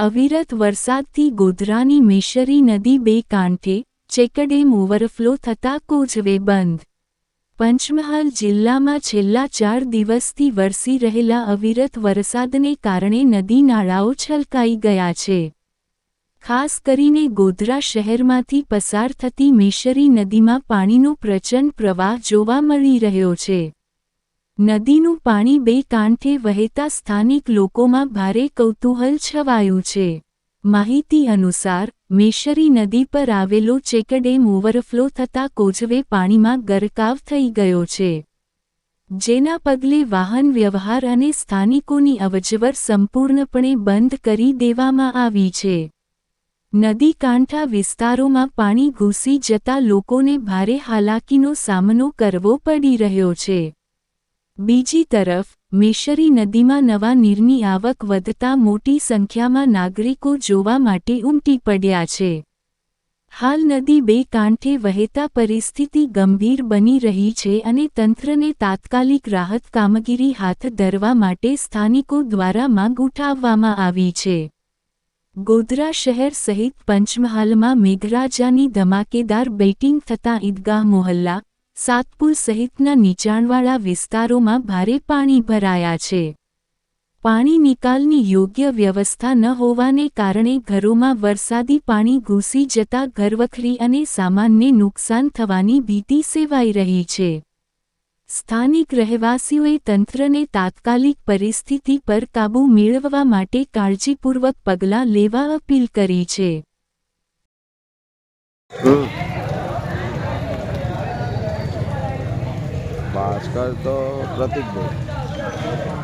અવિરત વરસાદથી ગોધરાની મેશરી નદી બે કાંઠે ચેકડેમ ઓવરફ્લો થતા કોઝવે બંધ. પંચમહાલ જિલ્લામાં છેલ્લા ચાર દિવસથી વરસી રહેલા અવિરત વરસાદને કારણે નદી નાળાઓ છલકાઈ ગયા છે. ખાસ કરીને ગોધરા શહેરમાંથી પસાર થતી મેશરી નદીમાં પાણીનો પ્રચંડ પ્રવાહ જોવા મળી રહ્યો છે. નદીનું પાણી બે કાંઠે વહેતા સ્થાનિક લોકોમાં ભારે કૌતૂહલ છવાયું છે. માહિતી અનુસાર, મેશરી નદી પર આવેલો ચેકડેમ ઓવરફ્લો થતા કોઝવે પાણીમાં ગરકાવ થઈ ગયો છે. જેના પગલે વાહન વ્યવહાર અને સ્થાનિકોની અવજવર સંપૂર્ણપણે બંધ કરી દેવામાં આવી છે. નદી કાંઠા વિસ્તારોમાં પાણી ઘૂસી જતા લોકોને ભારે હાલાકીનો સામનો કરવો પડી રહ્યો છે. બીજી તરફ, મેશરી નદીમાં નવા નીરની આવક વધતા મોટી સંખ્યામાં નાગરિકો જોવા માટે ઉમટી પડ્યા છે. હાલ નદી બે કાંઠે વહેતા પરિસ્થિતિ ગંભીર બની રહી છે અને તંત્રને તાત્કાલિક રાહત કામગીરી હાથ ધરવા માટે સ્થાનિકો દ્વારા માંગ ઉઠાવવામાં આવી છે. ગોધરા શહેર સહિત પંચમહાલમાં મેઘરાજાની ધમાકેદાર બેટિંગ થતાં ઈદગાહ મોહલ્લા સાતપુર સહિતના નીચાણવાળા વિસ્તારોમાં ભારે પાણી ભરાયા છે. પાણી નિકાલની યોગ્ય વ્યવસ્થા ન હોવાને કારણે ઘરોમાં વરસાદી પાણી ઘૂસી જતા ઘરવખરી અને સામાનને નુકસાન થવાની ભીતિ સેવાઈ રહી છે. સ્થાનિક રહેવાસીઓએ તંત્રને તાત્કાલિક પરિસ્થિતિ પર કાબૂ મેળવવા માટે કાળજીપૂર્વક પગલાં લેવા અપીલ કરી છે. આજકાલ તો પ્રતિકભાઈ